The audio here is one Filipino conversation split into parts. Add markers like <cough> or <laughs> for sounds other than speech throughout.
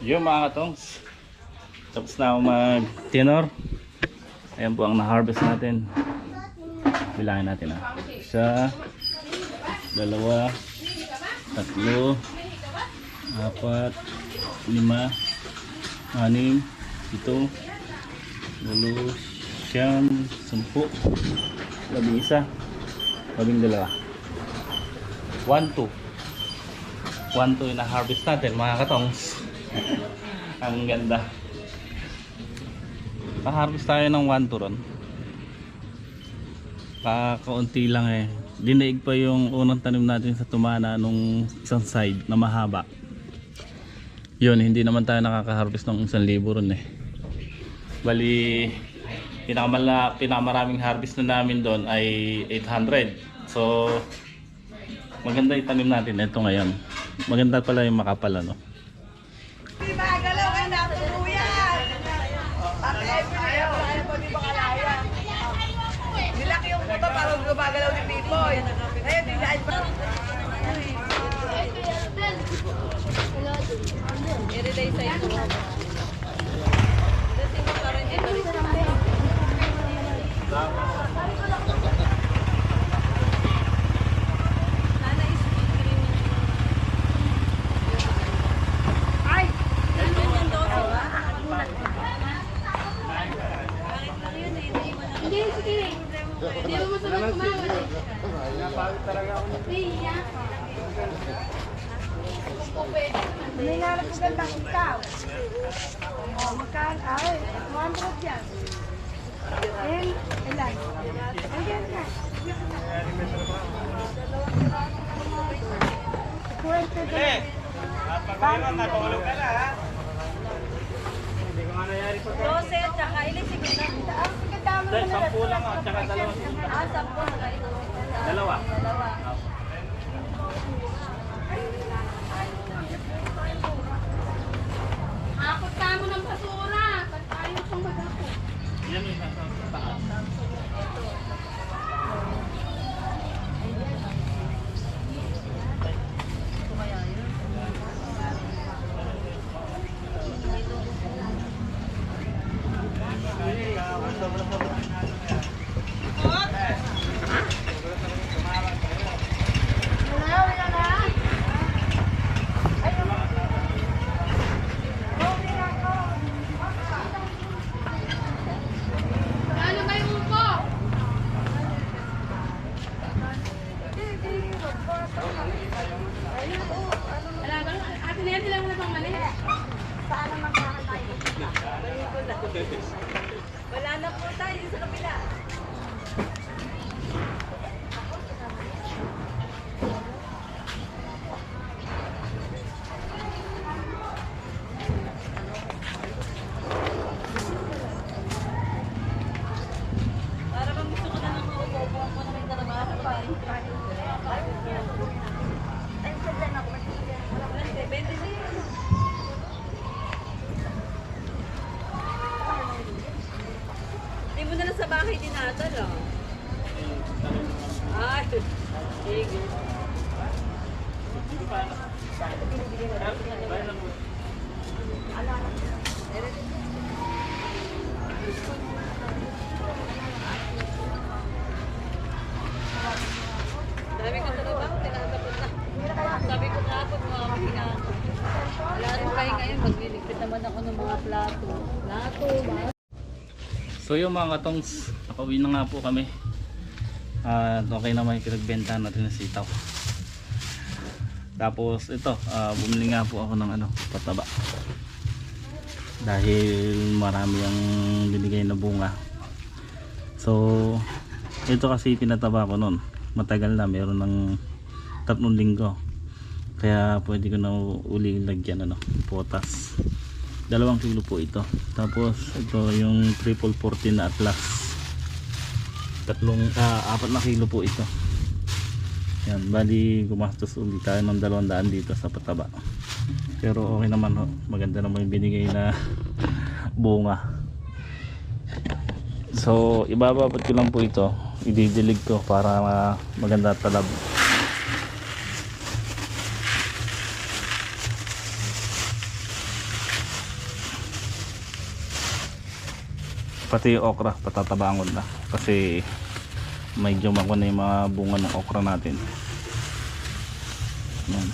Yung mga katongs. Tapos na ako mag tenor. Ayan po ang na-harvest natin. Bilangin natin ah. Isa, dalawa, tatlo, apat, lima, anim, ito, walo, siyam, sampu, labing isa, labing dalawa. One, two. One, two na-harvest natin mga katongs. Ang ganda. Pa-harvest tayo ng one to ron. Kakaunti lang eh. Dinaig pa yung unang tanim natin sa tumana nung isang side na mahaba. Yun, hindi naman tayo nakaka-harvest ng isang libo ron eh. Bali, pinakamala, pinakamaraming harvest na namin doon ay 800. So, maganda yung tanim natin ito ngayon. Maganda pala yung makapal ano. Ni Pipoy. Mo na lang sa bahay dinadal, oh. Ay, sige. Dami ko trabaho, tinatapos na. Sabi ko nga po, mga pahinga. Wala rin kayo ngayon, magliligpit naman ako ng mga plato. Plato, mga So yung mga katongs, nakauwi na nga po kami. At okay naman yung pinagbenta natin ng sitaw. Tapos ito, ah, bumili nga po ako ng ano, pataba. Dahil marami ang binigay na bunga. So, ito kasi pinataba ko noon. Matagal na, meron ng tatlong linggo. Kaya pwede ko na uli lagyan ano, potas. Dalawang kilo po ito. Tapos ito yung triple 14 na atlas. Tatlong, ah, apat na kilo po ito. Yan, bali gumastos ulit tayo ng 200 dito sa pataba. Pero okay naman ho. Maganda naman yung binigay na <laughs> bunga. So, ibababat ko lang po ito. Ididilig ko para ah, maganda talab. Pati yung okra, patatabangon na. Kasi medyo mako na yung mga bunga ng okra natin. Yan.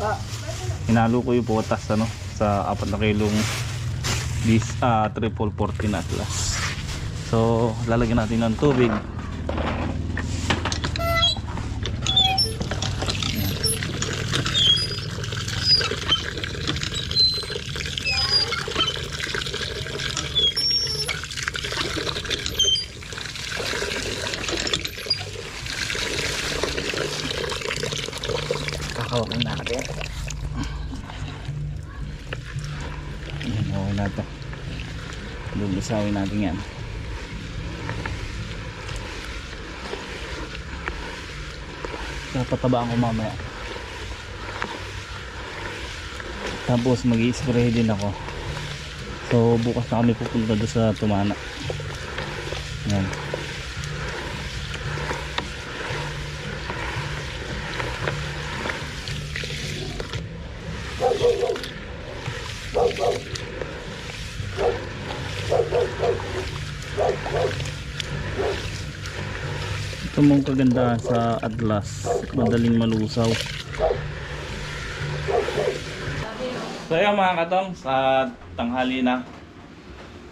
Ah, Hinalo ko yung potas ano, sa 4 na kilong this, ah, triple 14 atlas. So, lalagyan natin ng tubig. Kakawakin natin. Ayan, okay na ito. Lulusawin natin yan. Tapatabaan ko mamaya. Tapos mag spray din ako. So bukas na kami pupunta doon sa Tumana. Ito mong kagandahan sa Atlas. Madaling malusaw. So yan mga katong sa tanghali na.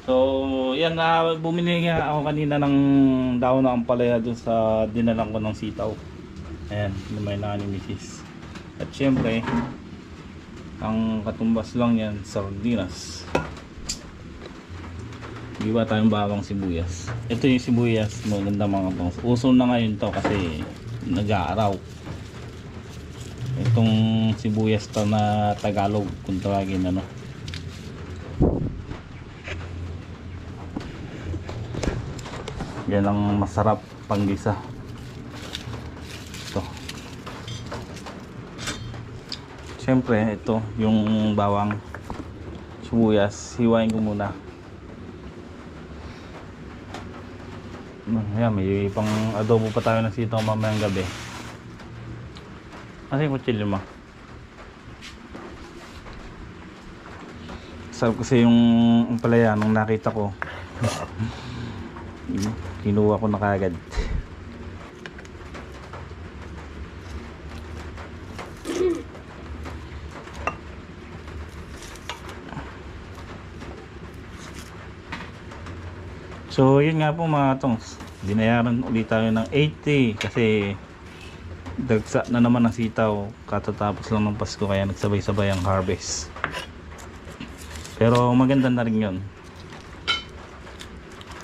So yan na bumili nga ako kanina ng daon ng ampalaya dun sa dinalang ko ng sitaw. Ayan, lumay na ni Mrs. At syempre, ang katumbas lang yan, sardinas. Iba tayong bawang sibuyas. Ito yung sibuyas, maganda mga pang. Uso na ngayon to kasi nag-aaraw. Itong sibuyas to na Tagalog kung tawagin ano. Yan ang masarap panggisa. Ito. Siyempre, ito yung bawang sibuyas. Hiwain ko muna. Ayan, may pang adobo pa tayo ng sitaw mamayang gabi. Ano yung kutsilyo mo? Sarap kasi yung palaya nung nakita ko. <laughs> Kinuha ko na kagad. So yun nga po mga tongs. Binayaran ulit tayo ng 80 kasi dagsa na naman ang sitaw katatapos lang ng Pasko kaya nagsabay-sabay ang harvest. Pero maganda na rin yun.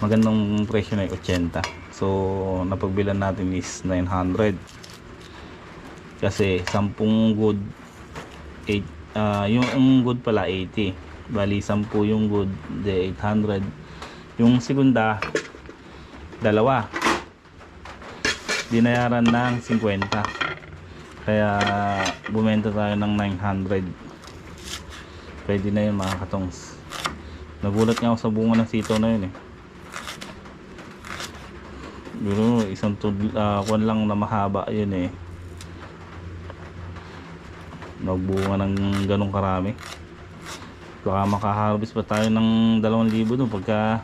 Magandang presyo na yung 80. So napagbilan natin is 900. Kasi 10 good 8 ah, yung good pala 80. Bali 10 yung good de 800 yung segunda, dalawa. Dinayaran ng 50. Kaya bumenta tayo ng 900. Pwede na yun mga katongs. Nagulat nga ako sa bunga ng sitaw na yun eh. Pero isang tud, uh, kwan lang na mahaba yun eh. Nagbunga ng ganong karami. Baka makaharvest pa tayo ng 2,000 doon pagka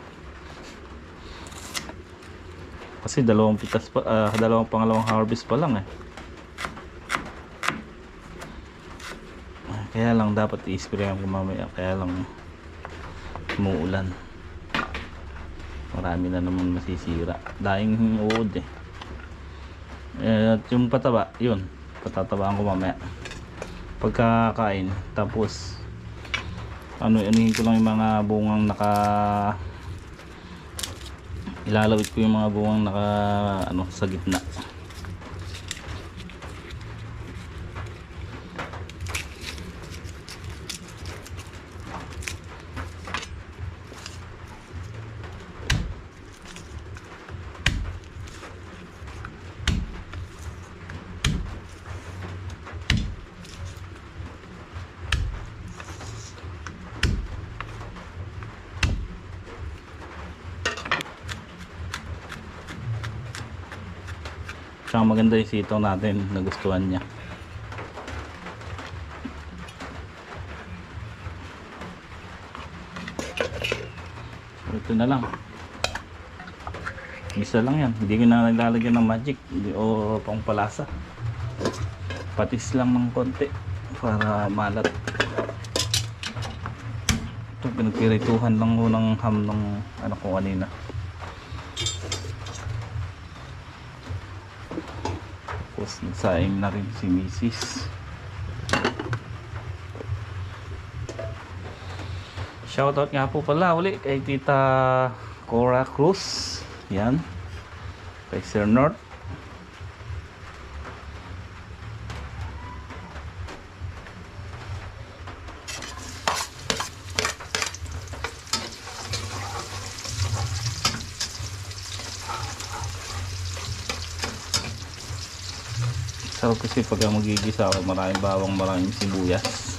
kasi dalawang pitas pa, ah, dalawang pangalawang harvest pa lang eh. Kaya lang dapat i-spray ko mamaya. Kaya lang umuulan. Marami na naman masisira. Daing uod eh. eh. At yung pataba, yun. Patatabaan ko mamaya. Pagkakain. Tapos ano, anuhin ko lang yung mga bungang naka ilalawit ko yung mga bungang naka ano sa gitna maganda yung sitaw natin nagustuhan niya. So, ito na lang. Isa lang yan. Hindi ko na naglalagyan ng magic. O pang palasa patis lang ng konti para malat. Ito pinagpirituhan lang ng ham ng ano ko kanina. Nagsaing na rin si Mrs. Shoutout nga po pala uli kay Tita Cora Cruz. Yan. Kay Sir North. Sarap kasi pag magigisa ako maraming bawang maraming sibuyas.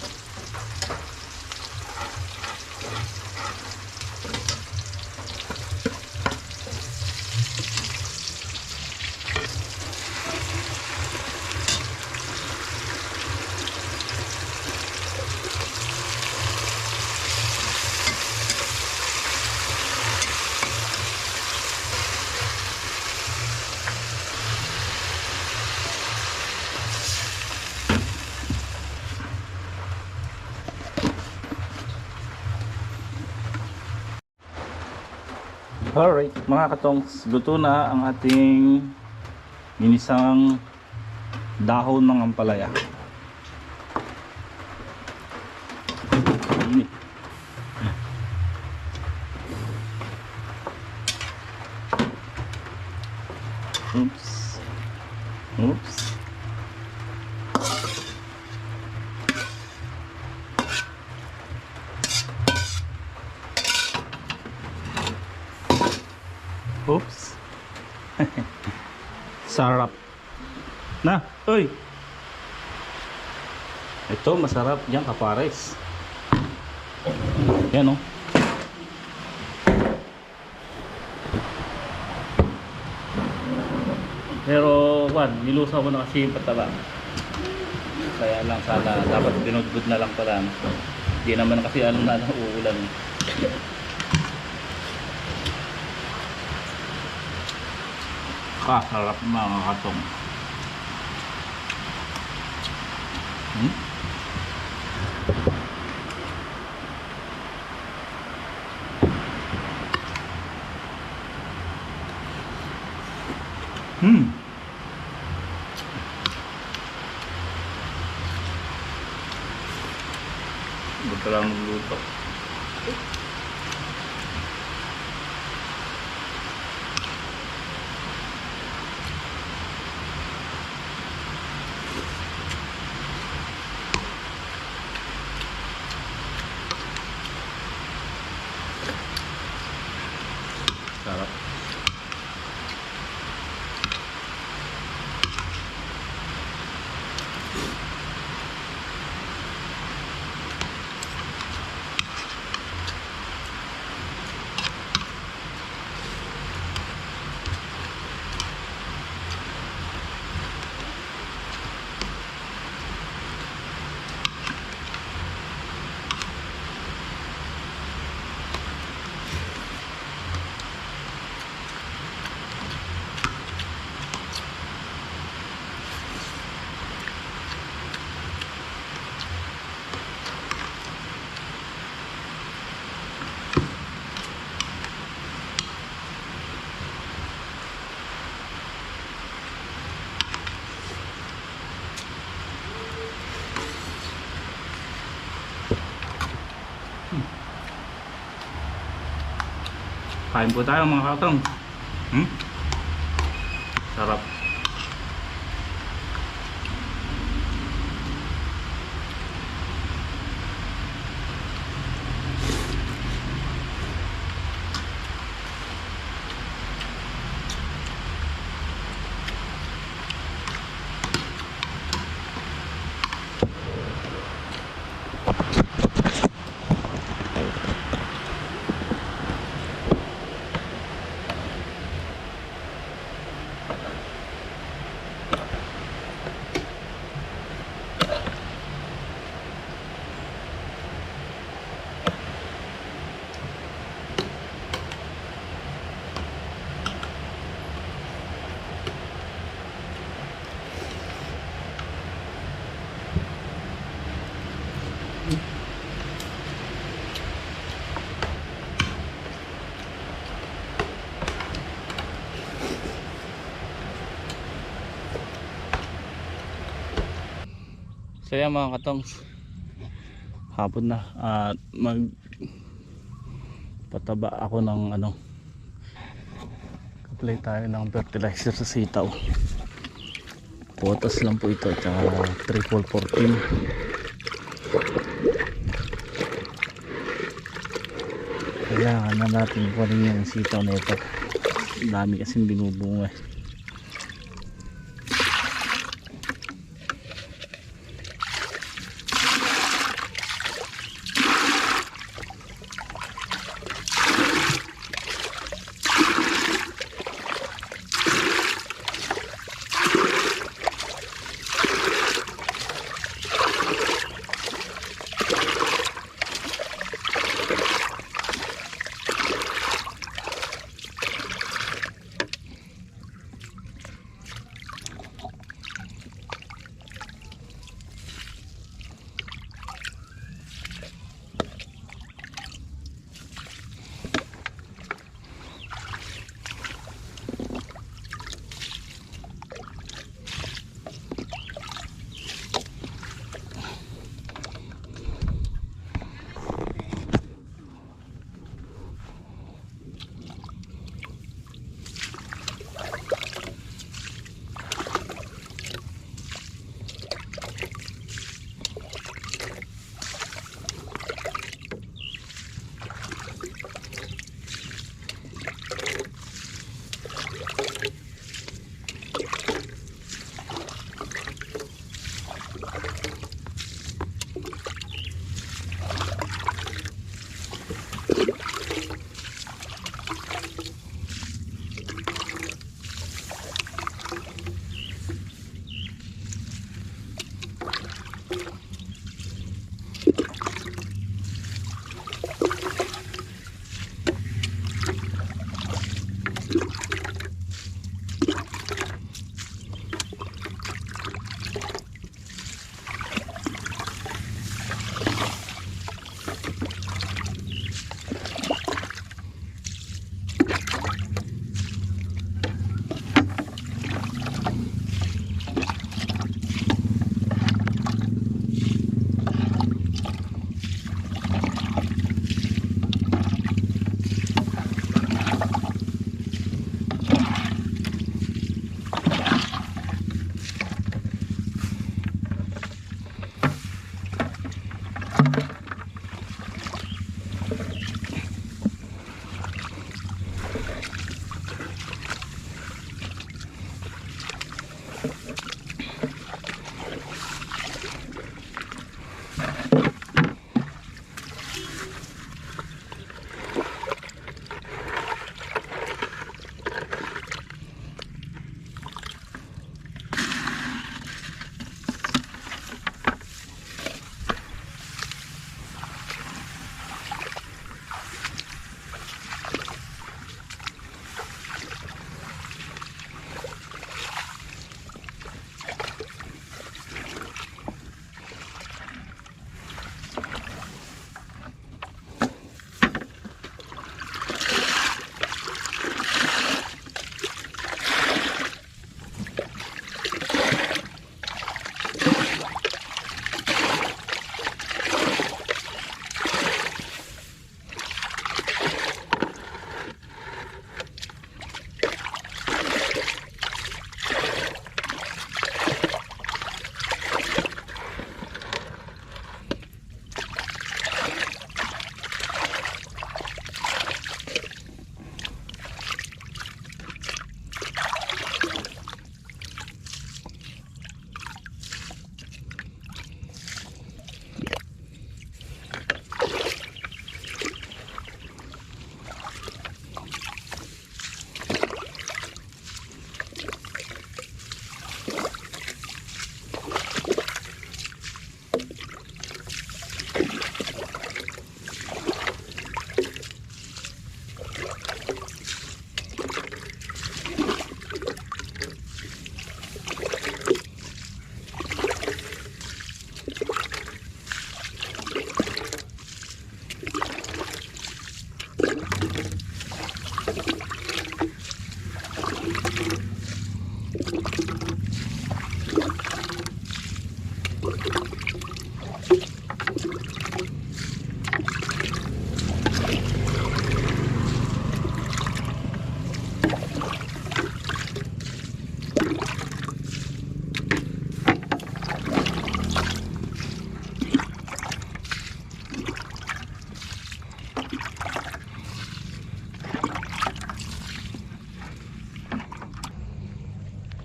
Alright, mga katongs, luto na ang ating minisang dahon ng ampalaya. Init. Oops. Oops. Oops. Sarap. Na, uy. Ito masarap yan kapares. Yan oh. Pero, wan, nilusaw ko na kasi yung pataba. Kaya lang sana, dapat dinudgod na lang pala. Hindi naman kasi alam na ano, uulan. Kasarap mga katong. Hmm? Hmm. Ba't Kain po tayo mga katong. Hmm? Sarap. So yan mga katongs. Hapon na at mag pataba ako ng ano apply tayo ng fertilizer sa sitaw. Potas lang po ito at saka triple 14. Kailangan na natin pa rin yung sitaw na ito. Ang dami kasing binubunga eh.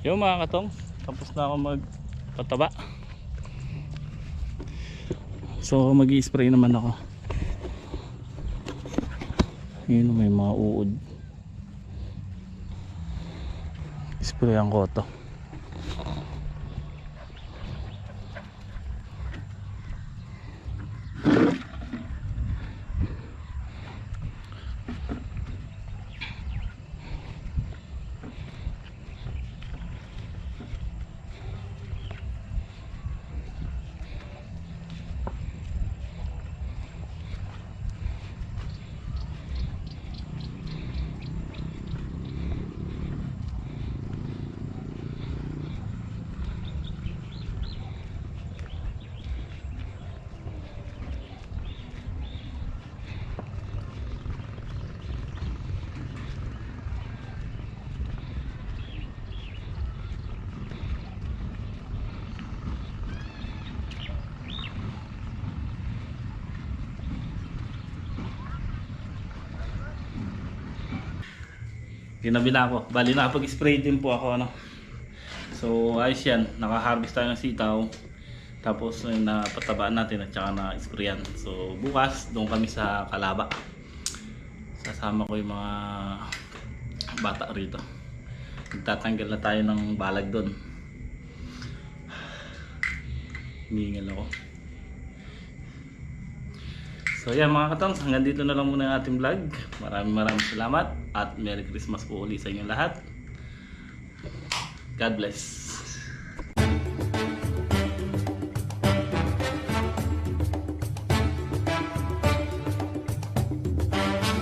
Yung mga katong, tapos na ako magpataba. So mag spray naman ako. Yun may mga uod. Sprayan ko to. Ginabi na ako. Bali nakapag-spray din po ako ano. So ayos yan. Naka-harvest tayo ng sitaw. Tapos yung napatabaan natin at saka na-sprayan. So bukas doon kami sa Kalaba. Sasama ko yung mga bata rito. Magtatanggal na tayo ng balag doon. <sighs> Hiningal ako. So yan mga katons, hanggang dito na lang muna ang ating vlog. Maraming maraming salamat at Merry Christmas po uli sa inyong lahat. God bless.